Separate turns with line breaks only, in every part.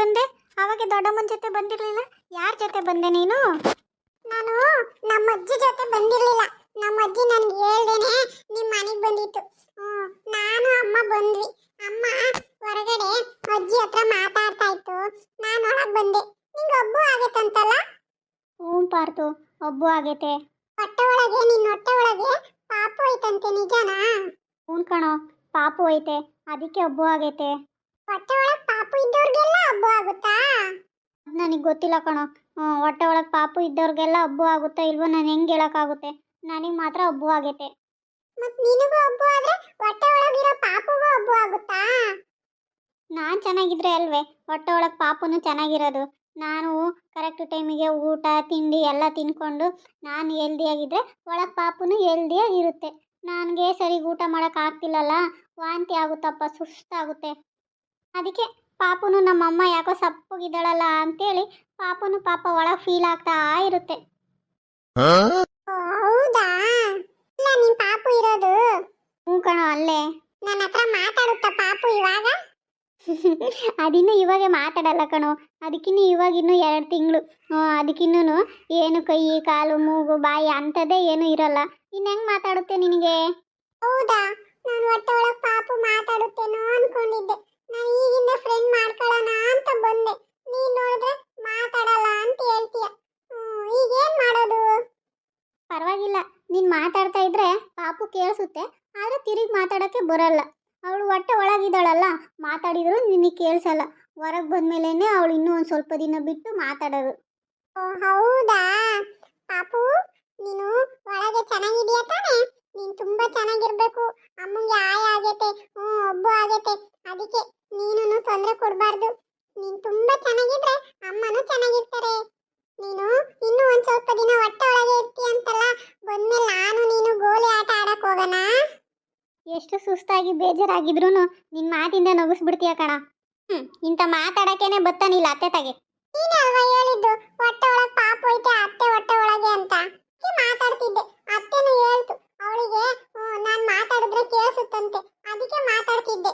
ಬಂದೆ? ಅವಾಗ ದೊಡ್ಡಮ್ಮನ ಜೊತೆ ಬಂದಿರಲಿಲ್ಲ. ಯಾರ ಜೊತೆ ಬಂದೆ ನೀನು?
ನಾನು ನಮ್ಮ ಅಜ್ಜಿ ಜೊತೆ ಬಂದಿರಲಿಲ್ಲ. ನಮ್ಮ ಅಜ್ಜಿ ನನಗೆ ಹೇಳ್ದೇನೆ ನಿಮ್ಮ ಮನೆಗೆ ಬಂದಿತ್ತು. ನಾನು ಅಮ್ಮ ಬಂದ್ವಿ. ಅಮ್ಮ ಹೊರಗಡೆ ಅಜ್ಜಿ ಹತ್ರ ಮಾತಾಡ್ತಾ ಇತ್ತು. ನಾನು ಹೊರಗೆ ಬಂದೆ. ನಿಂಗೆ ಒಬ್ಬು ಆಗತ್ತಂತಲ್ಲ
ಹ್ಞೂ ಪಾರ್ತು. ಒಬ್ಬು ಆಗೈತೆ
ಹೊಟ್ಟೆ ಒಳಗೆ ನಿನ್ನ ಹೊಟ್ಟೆ ಒಳಗೆ ಪಾಪು ಐತಂತೆ ನಿಜನಾ?
ಹ್ಞೂ ಕಣೋ ಪಾಪು ಐತೆ. ಅದಕ್ಕೆ ಒಬ್ಬು ಆಗೈತೆ
ಹೊಟ್ಟೆ ಒಳಗ್ ಪಾಪು ಇದ್ದವ್ರಿಗೆಲ್ಲ ಹಬ್ಬ ಆಗುತ್ತಾ?
ನನಗೆ ಗೊತ್ತಿಲ್ಲ ಕಣೋ. ಹೊಟ್ಟೆ ಒಳಗೆ ಪಾಪು ಇದ್ದವ್ರಿಗೆಲ್ಲ ಹಬ್ಬ ಆಗುತ್ತಾ ಇಲ್ವೋ ನಾನು ಹೆಂಗೆ ಹೇಳೋಕ್ಕಾಗುತ್ತೆ? ನನಗೆ ಮಾತ್ರ ಹಬ್ಬ ಆಗೈತೆ.
ಮತ್ತೆ ನಿನಗೂ ಹಬ್ಬ ಆದ್ರೆ ಹೊಟ್ಟೆ ಒಳಗಿರೋ ಪಾಪುಗೂ ಹಬ್ಬ ಆಗುತ್ತಾ?
ನಾನು ಚೆನ್ನಾಗಿದ್ರೆ ಅಲ್ವೇ ಹೊಟ್ಟೆ ಒಳಗೆ ಪಾಪುನು ಚೆನ್ನಾಗಿರೋದು. ನಾನು ಕರೆಕ್ಟ್ ಟೈಮಿಗೆ ಊಟ ತಿಂಡಿ ಎಲ್ಲ ತಿನ್ಕೊಂಡು ನಾನು ಹೆಲ್ದಿಯಾಗಿದ್ದರೆ ಒಳಗೆ ಪಾಪುನು ಹೆಲ್ದಿಯಾಗಿರುತ್ತೆ ನನಗೆ ಸರಿಗೆ ಊಟ ಮಾಡೋಕ್ಕಾಗ್ತಿಲ್ಲಲ್ಲ ವಾಂತಿ ಆಗುತ್ತಪ್ಪ ಸುಸ್ತಾಗುತ್ತೆ. ಅದಕ್ಕೆ ಪಾಪುನು ನಮ್ಮಮ್ಮ ಯಾಕೋ ಸಪ್ಪಗಿದ್ದಾಳಲ್ಲ ಅಂತೇಳಿ ಪಾಪುನು ಪಾಪ ಒಳಗೆ ಫೀಲ್ ಆಗ್ತಾ ಇರುತ್ತೆ.
ಹೌದಾ? ಇಲ್ಲ ನಿನ್ ಪಾಪು ಇರೋದು?
ಹ್ಞೂ ಕಣೋ ಅಲ್ಲೇ.
ನನ್ನ ಹತ್ರ ಮಾತಾಡುತ್ತಾ ಪಾಪು ಇವಾಗ?
ಅದಿನ್ನು ಇವಾಗ ಮಾತಾಡಲ್ಲ ಕಣೋ. ಅದಕ್ಕಿನ್ನು ಇವಾಗಿನ್ನು ಎರಡು ತಿಂಗಳು. ಅದಕ್ಕಿನ್ನೂ ಏನು ಕೈ ಕಾಲು ಮೂಗು ಬಾಯಿ ಅಂಥದ್ದೇ ಏನು ಇರಲ್ಲ. ಇನ್ನು ಹೆಂಗೆ ಮಾತಾಡುತ್ತೆ ನಿನಗೆ?
ಹೌದಾ? ನಾನು ಹೊಟ್ಟೆ ಒಳಗ್ ಪಾಪು ಮಾತಾಡುತ್ತೇನೋ ಅನ್ಕೊಂಡಿದ್ದೆ. ನಾನು ಈಗಿಂದ ಫ್ರೆಂಡ್ ಮಾಡ್ಕೊಳ್ಳೋಣ ಅಂತ ಬಂದೆ. ನೀನ್ ನೋಡಿದ್ರೆ ಮಾತಾಡಲ್ಲ ಅಂತ ಹೇಳ್ತೀಯ. ಈಗೇನ್ ಈಗ ಮಾಡೋದು?
ಪರವಾಗಿಲ್ಲ. ನೀನು ಮಾತಾಡ್ತಾ ಇದ್ರೆ ಪಾಪು ಕೇಳಿಸುತ್ತೆ, ಆದ್ರೆ ತಿರುಗಿ ಮಾತಾಡೋಕ್ಕೆ ಬರಲ್ಲ. ಅವಳು ಹೊಟ್ಟೆ ಒಳಗಿದ್ದಾಳಲ್ಲ, ಮಾತಾಡಿದ್ರು ನಿನಗೆ ಕೇಳಿಸಲ್ಲ. ಹೊರಗೆ ಬಂದಮೇಲೆ ಅವಳು ಇನ್ನೂ ಒಂದು ಸ್ವಲ್ಪ ದಿನ ಬಿಟ್ಟು ಮಾತಾಡೋದು.
ಹೌದಾ? ಪಾಪು, ನೀನು ಒಳಗೆ ಚೆನ್ನಾಗಿದೆಯಾ ತಾನೆ? ನೀನು ತುಂಬ ಚೆನ್ನಾಗಿರ್ಬೇಕು. ಅಮ್ಮಂಗೆ ಆಯ ಆಗೈತೆ ಹ್ಞೂ ಒಬ್ಬ ಆಗೈತೆ. ಅದಕ್ಕೆ ನೀನು ತೊಂದರೆ ಕೊಡಬಾರ್ದು. ನೀನ್ ತುಂಬಾ ಚೆನ್ನಾಗಿದ್ರೆ ಅಮ್ಮನೂ ಚೆನ್ನಾಗಿರ್ತಾರೆ. ನೀನು ಇನ್ನೂ ಒಂದ್ ಸ್ವಲ್ಪ ದಿನ ಹೊಟ್ಟೆ ಒಳಗೆ ಇರ್ತೀಯ ಅಂತಲ್ಲ, ಬಂದ್ಮೇಲೆ ನಾನು ನೀನು ಗೋಲಿ ಆಟ ಆಡಕ್ ಹೋಗೋಣ?
ಎಷ್ಟು ಸುಸ್ತಾಗಿ ಬೇಜಾರಾಗಿದ್ರು ನಿನ್ನ ಮಾತಿಂದ ನಗಿಸ್ಬಿಡ್ತೀಯ ಕಣ. ಹ್ಮ್, ಇಂಥ ಮಾತಾಡಕೇನೆ ಬತ್ತಾನಿಲ್ಲ ಅತ್ತೆ ತಗೆ.
ನೀನೇ ಹೇಳಿದ್ದು, ಹೊಟ್ಟೆ ಪಾಪ ಐತೆ ಅತ್ತೆ ಹೊಟ್ಟೆ ಒಳಗೆ ಅಂತ? ಅದಕ್ಕೆ ಮಾತಾಡ್ತಿದ್ದೆ, ಅತ್ತೆನೂ ಹೇಳ್ತು, ಅವಳಿಗೆ ನಾನು ಮಾತಾಡಿದ್ರೆ ಕೇಳಿಸುತ್ತಂತೆ. ಅದಕ್ಕೆ ಮಾತಾಡ್ತಿದ್ದೆ.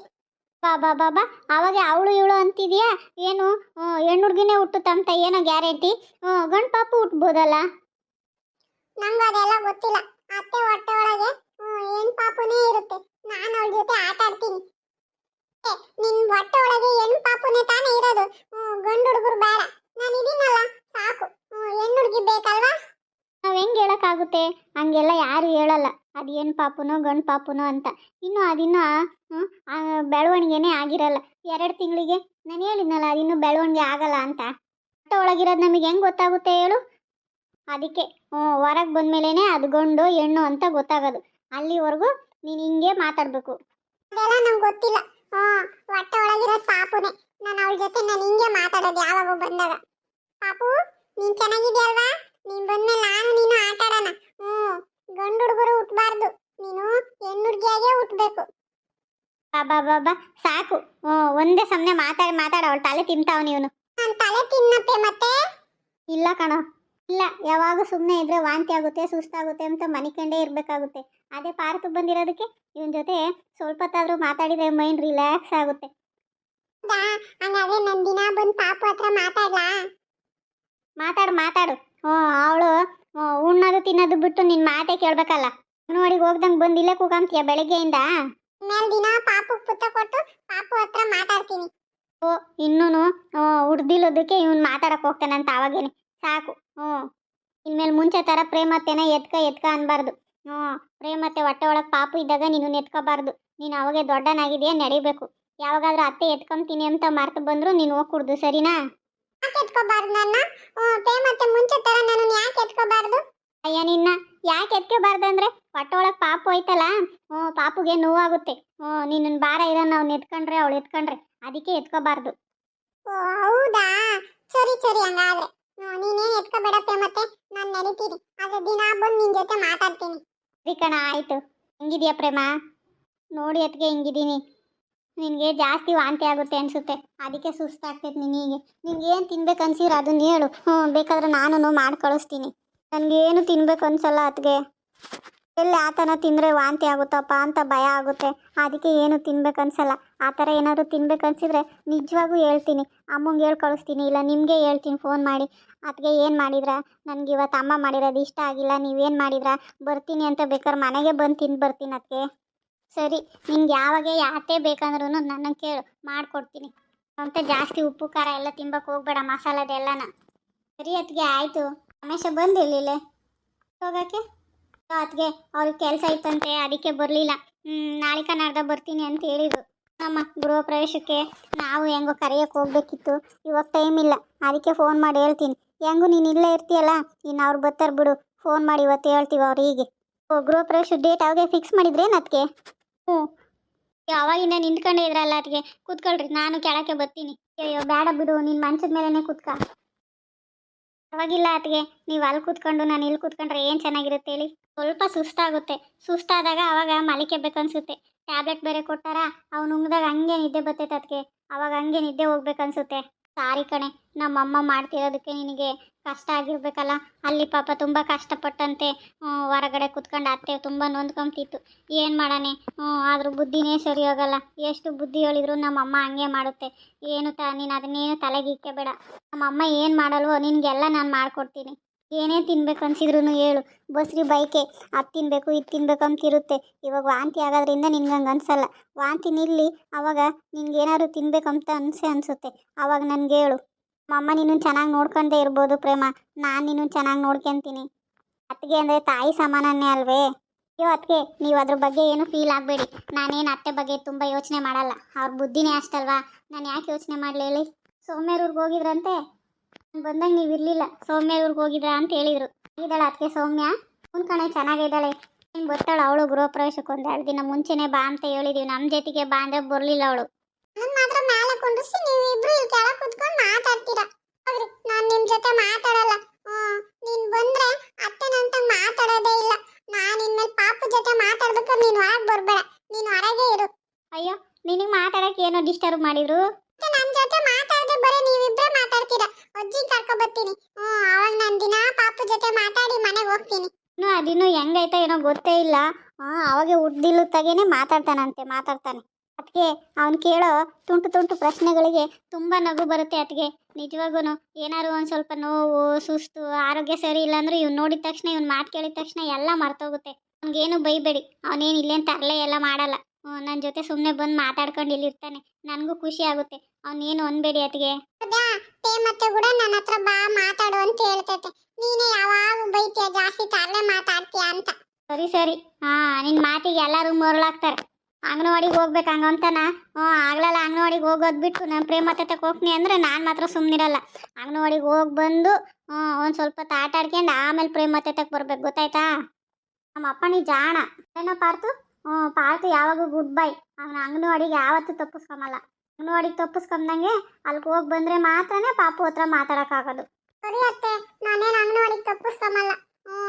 ಬಾ ಬಾ ಬಾ ಬಾ. ಆವಾಗ ಅವಳು ಇವಳು ಅಂತಿದ್ಯಾ? ಏನು? ಹೆಣ್ಣು ಹುಡ್ಗಿನೇ ಹುಟ್ಟುತ್ತಂತ ಏನೋ ಗ್ಯಾರಂಟಿ? ಗಂಡು ಪಾಪು ಹುಟ್ಬೋದಲ್ಲ?
ನಂಗೆ ಅದೆಲ್ಲ ಗೊತ್ತಿಲ್ಲ. ಅತ್ತೆ ಹೊಟ್ಟೆ ಒಳಗೆ ಹೆಣ್ ಪಾಪುನೇ ಇರುತ್ತೆ. ನಾನು ಅವಳ ಜೊತೆ ಆಟ ಆಡ್ತೀನಿ. ನಿನ್ ಹೊಟ್ಟೆ ಒಳಗೆ ಹೆಣ್ ಪಾಪುನೇ ತಾನೇ ಇರೋದು? ಗಂಡು ಹುಡುಗರು ಬೇಡ. ನಾನು ಇದೀನಲ್ಲ, ಸಾಕು. ಹೆಣ್ಣು ಹುಡುಗಿ
ಹೆಂಗೆ ಹಂಗೆಲ್ಲ ಯಾರು ಹೇಳಲ್ಲ. ಅದು ಏನು ಪಾಪುನೋ, ಗಂಡು ಪಾಪುನೋ ಅಂತ. ಇನ್ನು ಅದಿನ್ನು ಬೆಳವಣಿಗೆನೇ ಆಗಿರಲ್ಲ. ಎರಡು ತಿಂಗಳಿಗೆ. ನಾನು ಹೇಳಿದ್ನಲ್ಲ, ಅದಿನ್ನೂ ಬೆಳವಣಿಗೆ ಆಗಲ್ಲ ಅಂತ. ಹೊಟ್ಟೆ ಒಳಗಿರೋದು ನಮಗೆ ಹೆಂಗೆ ಗೊತ್ತಾಗುತ್ತೆ ಹೇಳು? ಅದಕ್ಕೆ ಹೊರಗೆ ಬಂದಮೇಲೆ ಅದು ಗಂಡು, ಹೆಣ್ಣು ಅಂತ ಗೊತ್ತಾಗೋದು. ಅಲ್ಲಿವರೆಗೂ ನೀನು ಹಿಂಗೆ ಮಾತಾಡಬೇಕು.
ಅದೆಲ್ಲ ನಂಗೆ ಗೊತ್ತಿಲ್ಲ. ಹೊಟ್ಟೆ ಒಳಗಿರೋದು ಪಾಪುನೇ. ನಾನು ಅವಳ ಜೊತೆ ನಾನು ಹಿಂಗೆ ಮಾತಾಡೋದು ಯಾವಾಗ ಬಂದಾಗ. ಪಾಪು, ನೀನು ಚೆನ್ನಾಗಿದ್ಯಲ್ವಾ? ನೀನ್ ಬಂದ್ಮೇಲೆ ನಾನು ನೀನು ಆಟ ಆಡೋಣ ಹ್ಮ್ ಗಂಡು ಹುಡುಗರು ಹುಟ್ಟಬಾರ್ದು ನೀನು ಹೆಣ್ಣು ಹುಡುಗಿಯಾಗೆ ಹುಟ್ಟಬೇಕು
ಬಾಬಾ ಬಾಬಾ ಸಾಕು. ಹ್ಞೂ, ಒಂದೇ ಸಮನೆ ಮಾತಾಡಿ, ಮಾತಾಡ, ಅವಳು ತಲೆ ತಿಂತಾವ ನೀವನು
ನಾನು ತಲೆ ತಿನ್ನಪ್ಪೆ ಮತ್ತೆ?
ಇಲ್ಲ ಕಣೋ. ಇಲ್ಲ, ಯಾವಾಗ ಸುಮ್ಮನೆ ಇದ್ರೆ ವಾಂತಿ ಆಗುತ್ತೆ, ಸುಸ್ತಾಗುತ್ತೆ ಅಂತ ಮನಿಕಂಡೇ ಇರಬೇಕಾಗುತ್ತೆ. ಅದೇ ಪಾರ್ಕ್ ಬಂದಿರೋದಕ್ಕೆ ಇವನ ಜೊತೆ ಸ್ವಲ್ಪ ಹೊತ್ತಾದ್ರೂ ಮಾತಾಡಿದ್ರೆ ಮೈಂಡ್ ರಿಲ್ಯಾಕ್ಸ್ ಆಗುತ್ತೆ.
ಹಂಗಾದ್ರೆ ನನ್ನ ದಿನ ಬಂದು ಪಾಪು ಹತ್ರ ಮಾತಾಡ್ಲಾ?
ಮಾತಾಡು ಮಾತಾಡು. ಹ್ಞೂ ಅವಳು ಉಣ್ಣೋದು ತಿನ್ನೋದು ಬಿಟ್ಟು ನಿನ್ನ ಮಾತೇ ಕೇಳಬೇಕಲ್ಲ. ನೋಡಿ ಹೋಗ್ದಂಗೆ ಬಂದಿಲ್ಲ ಇಲ್ಲೇ ಕೂಗಂತೀಯ ಬೆಳಗ್ಗೆಯಿಂದ?
ಮೇಲೆ ದಿನ ಪಾಪು ಪುತ್ತ ಕೊಟ್ಟು ಪಾಪು ಹತ್ರ ಮಾತಾಡ್ತೀನಿ.
ಓ ಇನ್ನೂ ಹುಡ್ದಿಲ್ಲೋದಕ್ಕೆ ಇವನು ಮಾತಾಡಕ್ಕೆ ಹೋಗ್ತಾನಂತ ಅವಾಗೇನೆ ಸಾಕು ಹ್ಞೂ ಇನ್ಮೇಲೆ ಮುಂಚೆ ಥರ ಪ್ರೇಮತ್ತೆನ ಎತ್ಕ ಎತ್ಕ ಅನ್ಬಾರ್ದು. ಹ್ಞೂ ಪ್ರೇಮತ್ತೆ ಹೊಟ್ಟೆ ಒಳಗೆ ಪಾಪು ಇದ್ದಾಗ ನೀನು ಎತ್ಕೋಬಾರ್ದು ನೀನು ಅವಾಗೆ ದೊಡ್ಡನಾಗಿದೆಯಾ ನಡಿಬೇಕು. ಯಾವಾಗಾದ್ರೂ ಅತ್ತೆ ಎತ್ಕೊಂತೀನಿ ಅಂತ ಮರ್ತು ಬಂದರೂ ನೀನು ಹೋಗ್ಕೂಡ್ದು ಸರಿನಾ?
ಯಾಕೆ ಎತ್ಕೋಬಾರ್ದು ನನ್ನ. ಪ್ರೇಮತ್ತೆ ಮುಂಚೆ ತರ ನಾನು ಯಾಕೆ ಎತ್ಕೋಬಾರ್ದು?
ಅಯ್ಯ ನಿನ್ನ ಯಾಕೆ ಎತ್ಕೋಬಾರ್ದು ಅಂದ್ರೆ ಒಟ್ಟೊಳಗೆ ಪಾಪ ಐತಲ್ಲ ಹ್ಞೂ ಪಾಪುಗೆ ನೋವಾಗುತ್ತೆ. ಹ್ಞೂ ನಿನ್ನ ಭಾರ ಇರೋ ನಾವು ಎತ್ಕೊಂಡ್ರೆ ಅವಳು ಎತ್ಕೊಂಡ್ರೆ. ಅದಕ್ಕೆ ಎತ್ಕೋಬಾರ್ದು.
ಓ ಹೌದಾ? ಸರಿ ಸರಿ ಹಂಗಾದ್ರೆ. ನೀನೇನು ಎತ್ಕೋಬೇಡ ಪ್ರೇಮತ್ತೆ ನಾನು ನಡೀತೀನಿ ಆದ್ರೆ ದಿನ ಬಂದು ನಿನ್ನ ಜೊತೆ ಮಾತಾಡ್ತೀನಿ.
ಸರಿ ಕಣ ಆಯಿತು. ಹೆಂಗಿದೆಯಾ ಪ್ರೇಮ? ನೋಡಿ ಅದಕ್ಕೆ ಹಿಂಗಿದ್ದೀನಿ. ನಿನಗೆ ಜಾಸ್ತಿ ವಾಂತಿ ಆಗುತ್ತೆ ಅನಿಸುತ್ತೆ. ಅದಕ್ಕೆ ಸುಸ್ತಾಗ್ತೈತೆ ನಿನಗೆ ನಿನ್ಗೆ ಏನು ತಿನ್ಬೇಕು ಅನ್ಸಿದ್ರೆ ಅದನ್ನ ಹೇಳು. ಹ್ಞೂ ಬೇಕಾದ್ರೆ ನಾನು ಮಾಡಿ ಕಳಿಸ್ತೀನಿ ನನಗೇನು ತಿನ್ಬೇಕು ಅನ್ಸಲ್ಲ ಅದಕ್ಕೆ ಎಲ್ಲಿ ಆತನ ತಿಂದರೆ ವಾಂತಿ ಆಗುತ್ತಪ್ಪ ಅಂತ ಭಯ ಆಗುತ್ತೆ. ಅದಕ್ಕೆ ಏನು ತಿನ್ಬೇಕು ಅನ್ಸಲ್ಲ. ಆ ಥರ ಏನಾದರೂ ತಿನ್ಬೇಕು ಅನ್ಸಿದ್ರೆ ನಿಜವಾಗೂ ಹೇಳ್ತೀನಿ. ಅಮ್ಮಂಗೆ ಹೇಳಿ ಕಳಿಸ್ತೀನಿ. ಇಲ್ಲ, ನಿಮಗೆ ಹೇಳ್ತೀನಿ. ಫೋನ್ ಮಾಡಿ. ಅದಕ್ಕೆ ಏನು ಮಾಡಿದ್ರ? ನನಗೆ ಇವತ್ತು ಅಮ್ಮ ಮಾಡಿರೋದು ಇಷ್ಟ ಆಗಿಲ್ಲ. ನೀವೇನು ಮಾಡಿದ್ರ? ಬರ್ತೀನಿ ಅಂತ ಬೇಕಾದ್ರೆ ಮನೆಗೆ ಬಂದು ತಿಂದು ಬರ್ತೀನಿ ಅದಕ್ಕೆ ಸರಿ, ನಿಂಗೆ ಯಾವಾಗ ಯಾತೇ ಬೇಕಂದ್ರೂ ನನ್ನ ಕೇಳು, ಮಾಡಿಕೊಡ್ತೀನಿ. ಅಂತ ಜಾಸ್ತಿ ಉಪ್ಪು, ಖಾರ ಎಲ್ಲ ತಿಂಬಕ್ಕೆ ಹೋಗ್ಬೇಡ ಮಸಾಲದೆಲ್ಲನ ಸರಿ ಅತ್ಗೆ ಆಯಿತು. ರಮೇಶ ಬಂದಿರಲಿಲ್ಲೇ. ಹೋಗೋಕ್ಕೆ? ಅತ್ಗೆ ಅವ್ರಿಗೆ ಕೆಲಸ ಇತ್ತಂತೆ, ಅದಕ್ಕೆ ಬರಲಿಲ್ಲ. ನಾಳಿಕ ನಾಡ್ದ ಬರ್ತೀನಿ ಅಂತ ಹೇಳಿದ್ರು. ನಮ್ಮ ಗೃಹ ಪ್ರವೇಶಕ್ಕೆ ನಾವು ಹೆಂಗೋ ಕರೆಯೋಕ್ಕೆ ಹೋಗ್ಬೇಕಿತ್ತು. ಇವಾಗ ಟೈಮ್ ಇಲ್ಲ. ಅದಕ್ಕೆ ಫೋನ್ ಮಾಡಿ ಹೇಳ್ತೀನಿ. ಹೆಂಗೂ, ನೀನು ಇಲ್ಲೇ ಇರ್ತೀಯಲ್ಲ? ಇನ್ನು ಅವ್ರು ಬರ್ತಾರೆ ಬಿಡು. ಫೋನ್ ಮಾಡಿ ಇವತ್ತು ಹೇಳ್ತೀವಿ ಅವ್ರಿಗೆ ಓ, ಗೃಹ ಪ್ರವೇಶ ಡೇಟ್ ಅವಾಗೆ ಫಿಕ್ಸ್ ಮಾಡಿದ್ರೇನು ಅದಕ್ಕೆ ಹ್ಞೂ. ಯಾವಾಗಿಂದ ನಿಂತ್ಕೊಂಡೇ ಇದ್ರಲ್ಲ ಅದಕ್ಕೆ ಕೂತ್ಕೊಳ್ರಿ, ನಾನು ಕೆಳಕ್ಕೆ ಬರ್ತೀನಿ. ಅಯ್ಯೋ ಬೇಡ ಬಿಡು, ನಿನ್ ಮಂಚದ ಮೇಲೇ ಕೂತ್ಕ. ಪರವಾಗಿಲ್ಲ ಅದಕ್ಕೆ ನೀವು ಅಲ್ಲಿ ಕೂತ್ಕೊಂಡು, ನಾನು ಇಲ್ಲಿ ಕೂತ್ಕೊಂಡ್ರೆ ಏನು ಚೆನ್ನಾಗಿರುತ್ತೆ ಹೇಳಿ? ಸ್ವಲ್ಪ ಸುಸ್ತಾಗುತ್ತೆ. ಸುಸ್ತಾದಾಗ ಅವಾಗ ಮಲಿಕೆ ಬೇಕನ್ಸುತ್ತೆ. ಟ್ಯಾಬ್ಲೆಟ್ ಬೇರೆ ಕೊಟ್ಟಾರ, ಅವ್ನು ಉಂಗ್ದಾಗ ಹಂಗೆ ನಿದ್ದೆ ಬರ್ತೈತೆ ಅದಕ್ಕೆ ಅವಾಗ ಹಂಗೆ ನಿದ್ದೆ ಹೋಗ್ಬೇಕು ಅನ್ಸುತ್ತೆ ಸಾರಿ ಕಣೆ, ನಮ್ಮಮ್ಮ ಮಾಡ್ತಿರೋದಕ್ಕೆ ನಿನಗೆ ಕಷ್ಟ ಆಗಿರ್ಬೇಕಲ್ಲ. ಅಲ್ಲಿ ಪಾಪ ತುಂಬ ಕಷ್ಟಪಟ್ಟಂತೆ ಹೊರಗಡೆ ಕುತ್ಕೊಂಡು ಅತ್ತೆ ತುಂಬ ನೊಂದ್ಕೊಂತಿತ್ತು ಏನು ಮಾಡೋಣ? ಆದರೂ ಬುದ್ಧಿನೇ ಸರಿ ಹೋಗಲ್ಲ. ಎಷ್ಟು ಬುದ್ಧಿ ಹೇಳಿದ್ರು ನಮ್ಮಮ್ಮ ಹಂಗೆ ಮಾಡುತ್ತೆ. ಏನು ತ, ನೀನು ಅದನ್ನೇನು ತಲೆಗೆ ಇಕ್ಕೋಬೇಡ. ನಮ್ಮಮ್ಮ ಏನು ಮಾಡಲ್ವೋ, ನಿನಗೆಲ್ಲ ನಾನು ಮಾಡ್ಕೊಡ್ತೀನಿ. ಏನೇ ತಿನ್ಬೇಕು ಅನ್ಸಿದ್ರು ಹೇಳು. ಬಸ್ರಿ ಬೈಕೆ, ಅದು ತಿನ್ನಬೇಕು ಇದು ತಿನ್ಬೇಕು ಅಂತ ಇರುತ್ತೆ. ಇವಾಗ ವಾಂತಿ ಆಗೋದ್ರಿಂದ ನಿನ್ಗೆ ಹಂಗೆ ಅನ್ಸಲ್ಲ. ವಾಂತಿ ನಿಲ್ಲಿ, ಅವಾಗ ನಿನ್ಗೆ ಏನಾದ್ರು ತಿನ್ಬೇಕಂತ ಅನ್ಸೆ ಅನಿಸುತ್ತೆ. ಅವಾಗ ನನಗೆ ಹೇಳು. ಅಮ್ಮ ನೀನು ಚೆನ್ನಾಗಿ ನೋಡ್ಕೊಂಡೇ ಇರ್ಬೋದು ಪ್ರೇಮ. ನಾನು ನೀನು ಚೆನ್ನಾಗಿ ನೋಡ್ಕೊಂತೀನಿ. ಅತ್ತಿಗೆ ಅಂದರೆ ತಾಯಿ ಸಮಾನನೇ ಅಲ್ವೇ? ಅಯ್ಯೋ ಅದಕ್ಕೆ ನೀವು ಅದ್ರ ಬಗ್ಗೆ ಏನು ಫೀಲ್ ಆಗಬೇಡಿ. ನಾನೇನು ಅತ್ತೆ ಬಗ್ಗೆ ತುಂಬ ಯೋಚನೆ ಮಾಡಲ್ಲ. ಅವ್ರ ಬುದ್ಧಿನೇ ಅಷ್ಟಲ್ವಾ? ನಾನು ಯಾಕೆ ಯೋಚನೆ ಮಾಡಲಿ ಹೇಳಿ? ಸೋಮ್ಯರೂರ್ಗೆ ಹೋಗಿದ್ರಂತೆ? ಬಂದಾಗ ನೀವು ಇರಲಿಲ್ಲ. ಸೌಮ್ಯ ಇವ್ರಿಗೆ ಹೋಗಿದ್ರ ಅಂತ ಹೇಳಿದರು. ಇದ್ದಾಳೆ ಅದಕ್ಕೆ ಸೌಮ್ಯ. ಅವ್ನ ಕಣೆ ಚೆನ್ನಾಗಿದ್ದಾಳೆ. ನಿಮ್ಗೆ ಬರ್ತಾಳೆ ಅವಳು ಗೃಹ ಪ್ರವೇಶಕ್ಕೆ ಒಂದು ಎರಡು ದಿನ ಮುಂಚೆನೇ ಬಾ ಅಂತ ಹೇಳಿದೀವಿ. ನಮ್ಮ ಜೊತೆಗೆ ಬಾ ಅಂದ್ರೆ ಬರಲಿಲ್ಲ ಅವಳು.
ನಾನು ಮಾತ್ರ ಮೇಲೆ ಕುಂಡಿಸಿ ನೀವು ಇಬ್ರು ಇಲ್ಲಿ ಕೆಳಗೆ ಕುತ್ಕೊಂಡು ಮಾತಾಡ್ತೀರಾ? ಹೋಗ್ರಿ ನಾನು ನಿಮ್ಮ ಜೊತೆ ಮಾತಾಡಲ್ಲ. ನೀನು ನೀನ್ ಅತ್ತೆ ಅತ್ತೆನಂತ ಮಾತಾಡೋದೇ ಇಲ್ಲ. ನಾನು ಇನ್ಮೇಲೆ ಪಾಪ ಜೊತೆ ಮಾತಾಡ್ಬೇಕಾದ್ರೆ ನೀನು ಒಳಗೆ ಬರ್ಬೇಡ. ನೀನು ಹೊರಗೆ ಇರು.
ಅಯ್ಯೋ ನಿನಗೆ ಮಾತಾಡಕ್ಕೆ ಏನೋ ಡಿಸ್ಟರ್ಬ್ ಮಾಡಿದ್ರು.
ಮತ್ತೆ ನನ್ನ ಜೊತೆ ಮಾತಾಡದೆ ಬರೀ ನೀವಿಬ್ರೇ ಮಾತಾಡ್ತೀರಾ? ಅಜ್ಜಿ ಕರ್ಕೊ ಬರ್ತೀನಿ. ಹ್ಮ್ ಅವಾಗ ನಾನು ದಿನ ಪಾಪು ಜೊತೆ ಮಾತಾಡಿ ಮನೆಗೆ ಹೋಗ್ತೀನಿ.
ಇನ್ನೂ ಅದಿನ್ನೂ ಹೆಂಗೈತೆ ಏನೋ ಗೊತ್ತೇ ಇಲ್ಲ. ಹಾಂ ಅವಾಗೆ ಉಡ್ದಿಲ್ಲತ್ತಾಗೇನೆ ಮಾತಾಡ್ತಾನಂತೆ, ಮಾತಾಡ್ತಾನೆ. ಅದಕ್ಕೆ ಅವ್ನು ಕೇಳೋ ತುಂಟು ತುಂಟು ಪ್ರಶ್ನೆಗಳಿಗೆ ತುಂಬಾ ನಗು ಬರುತ್ತೆ ಅದಕ್ಕೆ ನಿಜವಾಗೂ ಏನಾದ್ರು ಒಂದ್ ಸ್ವಲ್ಪ ನೋವು, ಸುಸ್ತು, ಆರೋಗ್ಯ ಸರಿ ಇಲ್ಲ ಅಂದ್ರೆ ಇವ್ನು ನೋಡಿದ ತಕ್ಷಣ, ಇವ್ನು ಮಾತು ಕೇಳಿದ ತಕ್ಷಣ ಎಲ್ಲ ಮರ್ತೋಗುತ್ತೆ. ಅವ್ನಿಗೇನು ಬೈಬೇಡಿ. ಅವನೇನು ಇಲ್ಲೇನು ತರಲೆ ಎಲ್ಲ ಮಾಡಲ್ಲ. ನನ್ನ ಜೊತೆ ಸುಮ್ಮನೆ ಬಂದು ಮಾತಾಡ್ಕೊಂಡು ಇಲ್ಲಿರ್ತಾನೆ. ನನಗೂ ಖುಷಿ ಆಗುತ್ತೆ. ಅವನೇನು ಅನ್ಬೇಡಿ
ಅತ್ಗೆ ಮತ್ತೆ ಕೂಡ ನನ್ನ ಹತ್ರ ಬಾ ಮಾತಾಡು ಅಂತ ಹೇಳ್ತೈತೆ. ನೀನೇ ಯಾವಾಗ ಬೈತೀಯ ಜಾಸ್ತಿ ತರಲೆ ಮಾತಾಡ್ತೀಯ ಅಂತ.
ಸರಿ ಸರಿ. ಹಾ ನಿನ್ನ ಮಾತಿಗೆ ಎಲ್ಲರೂ ಮರಳಾಗ್ತಾರೆ ಅಂಗನವಾಡಿಗೆ ಹೋಗ್ಬೇಕು ಹಂಗಂತನ? ಹ್ಞೂ ಆಗ್ಲಲ್ಲ ಅಂಗನವಾಡಿಗೆ ಹೋಗೋದು ಬಿಟ್ಟು ನಾನು ಪ್ರೇಮ ತಕ್ಕೆ ಹೋಗ್ತೀನಿ ಅಂದರೆ ನಾನು ಮಾತ್ರ ಸುಮ್ಮನಿರಲ್ಲ ಅಂಗನವಾಡಿಗೆ ಹೋಗಿ ಬಂದು ಒಂದು ಸ್ವಲ್ಪ ಆಡ್ಕೊಂಡು ಆಮೇಲೆ ಪ್ರೇಮ ತಕ್ಕೆ ಬರ್ಬೇಕು. ಗೊತ್ತಾಯ್ತಾ? ನಮ್ಮ ಅಪ್ಪನಿ ಜಾಣ. ಏನೋ ಪಾರ್ತು? ಹ್ಞೂ ಪಾರ್ತು ಯಾವಾಗೂ ಗುಡ್ ಬೈ ಅವನ ಅಂಗನವಾಡಿಗೆ ಯಾವತ್ತೂ ತಪ್ಪಿಸ್ಕೊಂಬಲ್ಲ. ಅಂಗನವಾಡಿಗೆ ತಪ್ಪಿಸ್ಕೊಂಬಂಗೆ ಅಲ್ಲಿಗೆ ಹೋಗಿ ಬಂದರೆ ಮಾತ್ರನೇ ಪಾಪು ಹತ್ರ ಮಾತಾಡೋಕ್ಕಾಗೋದು.
ಸರಿ ಅತ್ತೆ ನಾನೇನು ಅಂಗನವಾಡಿಗೆ ತಪ್ಪಿಸ್ಕೊಂಬಲ್ಲ. ಹ್ಞೂ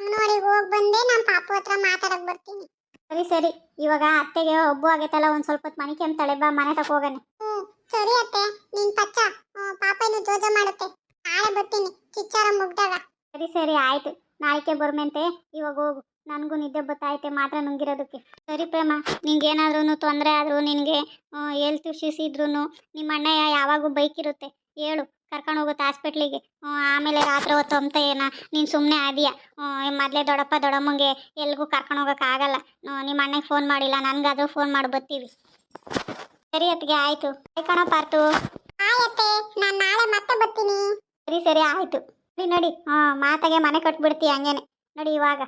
ಅಂಗನವಾಡಿಗೆ ಹೋಗಿ ಬಂದೆ ನಾನು ಪಾಪು ಹತ್ರ ಮಾತಾಡಕ್ಕೆ ಬರ್ತೀನಿ.
ಸರಿ ಸರಿ. ಇವಾಗ ಅತ್ತೆಗೆ ಒಬ್ಬ ಆಗೈತಲ್ಲ ಒಂದು ಸ್ವಲ್ಪ ಹೊತ್ತು ಮನೆ ಕೆಮ್ತಾಳೆ ಬಾ ಮನೆ ತಕ ಹೋಗನೆ.
ಸರಿ ಅತ್ತೆ ನೀನ್ ಪಚ್ಚ. ಪಾಪ ಇನ್ನು ಜೋಜ ಮಾಡುತ್ತೆ. ನಾಳೆ ಬರ್ತೀನಿ ಚಿಚ್ಚಾರ ಮುಗ್ದಾಗ.
ಸರಿ ಸರಿ ಆಯ್ತು. ನಾಳೆಗೆ ಬರ್ಮೆಂತೆ? ಇವಾಗ ಹೋಗು. ನನಗೂ ನಿದ್ದೆ ಬತ್ತಾಯ್ತೆ ಮಾತ್ರ ನುಂಗಿರೋದಕ್ಕೆ. ಸರಿ ಪ್ರೇಮ ನಿಂಗೇನಾದ್ರೂ ತೊಂದರೆ ಆದರೂ ನಿನಗೆ ಹೆಲ್ತ್ ಇಶ್ಯೂಸ್ ಇದ್ರೂ ನಿಮ್ಮ ಅಣ್ಣಯ್ಯ ಯಾವಾಗೂ ಬೈಕ್ ಇರುತ್ತೆ ಹೇಳು ಕರ್ಕೊಂಡು ಹೋಗುತ್ತೆ ಹಾಸ್ಪಿಟ್ಲಿಗೆ ಆಮೇಲೆ ರಾತ್ರಿ ಹೊತ್ತು ಅಂತ ಏನ ನೀನು ಸುಮ್ಮನೆ ಆದಿಯಾ? ಮೊದಲೇ ದೊಡ್ಡಪ್ಪ ದೊಡ್ಡಮ್ಮಂಗೆ ಎಲ್ಗೂ ಕರ್ಕೊಂಡು ಹೋಗೋಕ್ಕಾಗಲ್ಲ ನಿಮ್ಮ ಅಣ್ಣಗೆ ಫೋನ್ ಮಾಡಿಲ್ಲ ನನಗಾದರೂ ಫೋನ್ ಮಾಡಿ ಬರ್ತೀವಿ. ಸರಿ ಅತ್ತಿಗೆ ಆಯಿತು. ಕಣ ಪಾರ್ತು
ಹಾಯ್ ಅತ್ತೆ ನಾನು ನಾಳೆ ಮತ್ತೆ ಬರ್ತೀನಿ.
ಸರಿ ಸರಿ ಆಯಿತು. ನಡಿ ಮಾತಾಗೆ ಮನೆ ಕಟ್ಬಿಡ್ತೀಯ ಹಂಗೇನೆ. ನೋಡಿ ಇವಾಗ.